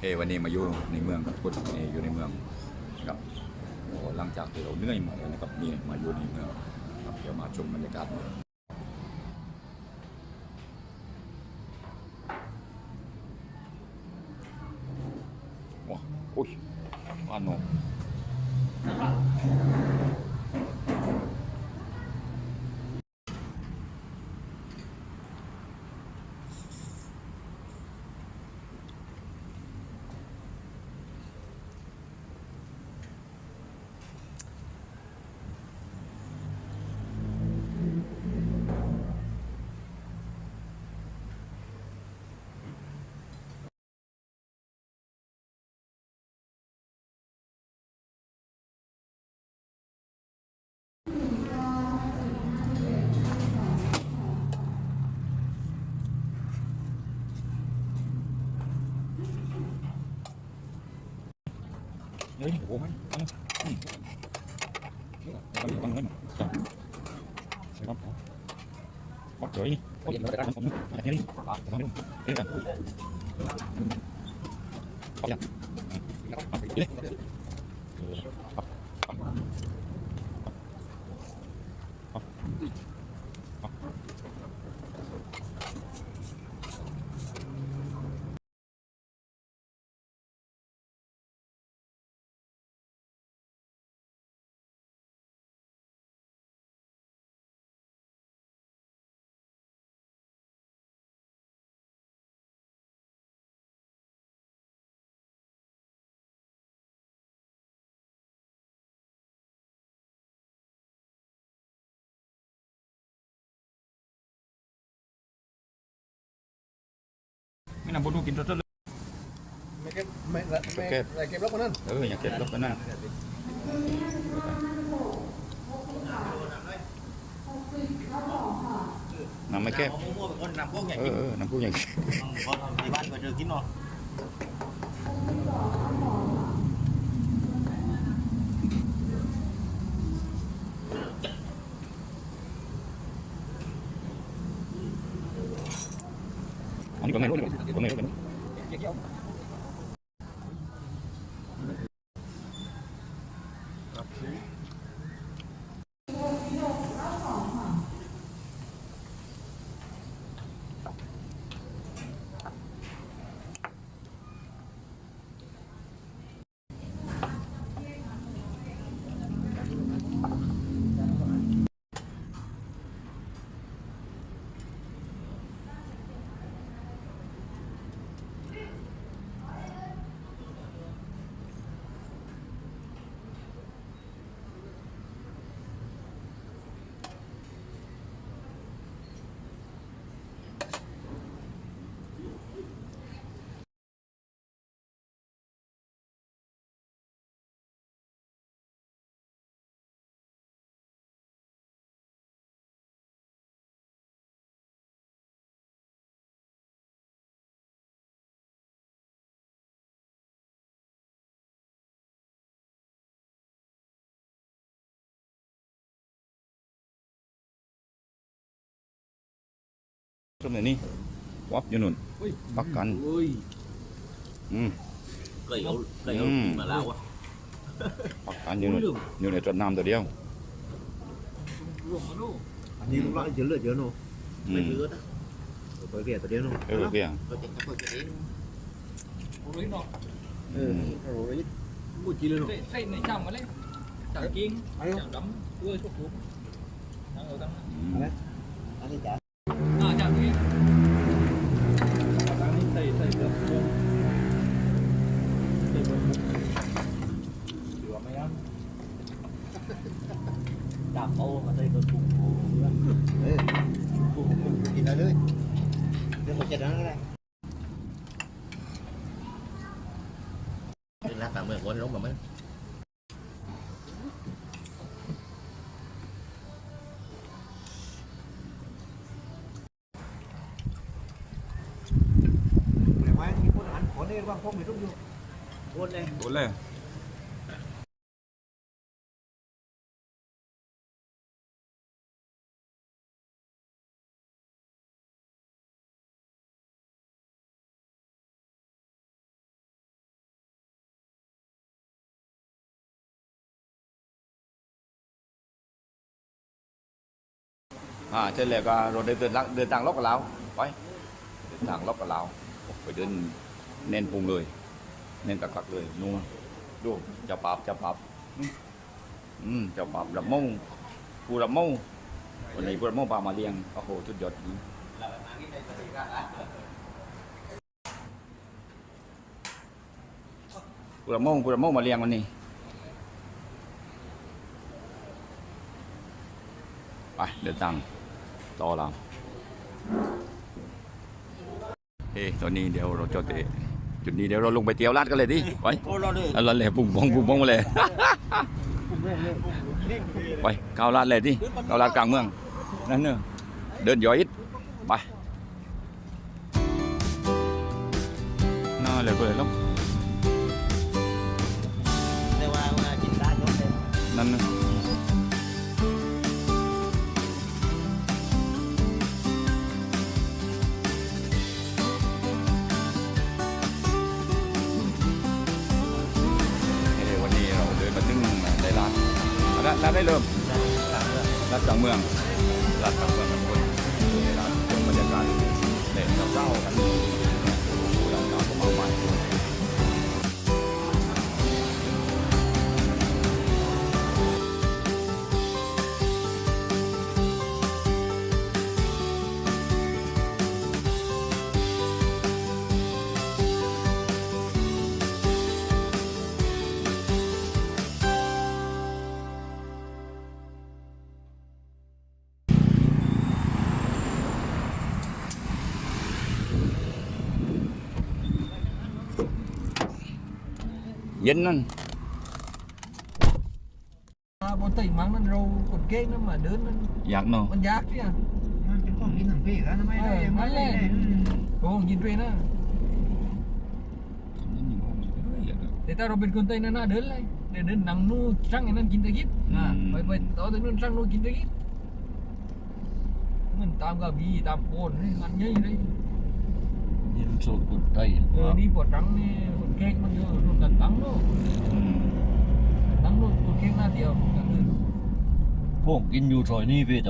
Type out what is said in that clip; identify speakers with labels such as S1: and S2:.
S1: เอวันนี้มาอยู่ในเมืองกับพุทธนี่อยู่ในเมืองครับโอ้หลังจากที่เราเหนื่อยมาแล้วนะครับนี่มาอยู่ในเมืองครับเดี๋ยวมาชมบรรยากาศเมืองว้าอุ้ยบ้านโน lấy bố máy. Ăn ăn ăn ăn sẽ bắt bắt rồi bắt rồi ăn không? Ăn đi. Bắt rồi đi. Bắt rồi đi ไม่นำบุญกินตัวเลย
S2: ไม่เก็บไม่ไม่ไม่เก็บล็อกคนนั้น
S1: เอออย่าเก็บลบกันนะนำไม่แก้
S3: มั่วๆเป็นคนนำพวกอย่าง
S1: เอ
S3: กิ
S1: อน เออนำผู้อย่าง
S3: พอที่บ้านก็เจอกินเนาะ
S2: con menos, con. 좀 내니 꽉유는
S1: 빡간 음 cây ấu cây Ừ. mà
S3: lao quá. 빡간 유는 유는 cho
S2: nam rồi đeo nhưng cũng lại chiến lược chiến đâu mấy thứ đó. Bởi vì ở
S4: đây đâu ừ. Rồi đấy chồng kiên chồng đấm đưa xuống xuống đang ở trong anh đạp ô mà đây có cùng
S2: เออกินได้เลยเดี๋ยวผมจะนั่งก็ได้
S3: เป็นรักต่างเมืองคนร้องแบบนี้
S2: แต่ว่าที่คนหันขอเนี่ยว่าพวกมีทุกอยู่
S3: คนเลย
S1: โอ้เลย อ่าเสร็จแล้วก็เราเดินเดินทางเดินทางลบกับเราไปเดินทางลบกับเราไปเดินเน้นพุงเลย เน้นตะกักเลยนู่นดูจะปรับจะปรับอืมจะปรับรับมงผู้รับมงวันนี้ผู้รับมงพามาเลี้ยงโอ้โหสุดยอดจริงผู้รับมงผู้รับมงมาเลี้ยงวันนี้ไปเดินทาง ต่อเราเฮ้ตอนนี้เดี๋ยวเราจอดเตะจุดนี้เดี๋ยวเราลงไปเตียวลาดกันเลยดิไป
S2: โอ้เราเลย
S1: แล้วเราเลยปุ่งปองปุ่งปองมาเลยไปเข้าลาดเลยดิเข้าลาดกลางเมืองนั่นเนอะเดินย่อยอิดไปน่าเลยเปิดแล้ว
S2: แต่ว่าว่ากินได้ยกเลย
S1: นั่นเนอะ ร้านร้านได้เริ่มรัดกลางเมืองรัดกลางเมือง dính anh à, bọn tỉnh mang
S4: lên râu còn kết nó mà đớn nó giác nó con giác chứ à con nhìn thằng về ra nó mới đây mới lên.
S1: không nhìn trên á. Để ta robin con
S4: tay nó nó đớn lại để đến nắng
S2: nu trăng nên chín tới kít à bởi bởi đó tới nó trăng nu chín tới kít mình tam gà bi tam cồn ăn nhây đấy. ด้
S4: โอ้ยินด้วยนะแต่ถ้าเราเป็นคนไทยนั่นน่าเดินเลยเดินเดินนั่งนู่นช่างไอ้นั่นกินตะกิดนะไปไปต่อตรงนู้นช่างนู่นกินตะกิดมันตามกระบี่ตามโคนนี่มันเยอะเลย
S3: ยินสูตรคนไทย
S4: เออนี่ปวดรังนี่คนเก่งมันเยอะรุ่นกันตังนู่น
S1: อืม
S4: ตังนู่นคนเก่งหน้าเดียวกันเลย
S3: พวกกินอยู่ซอยนี่พี่แต่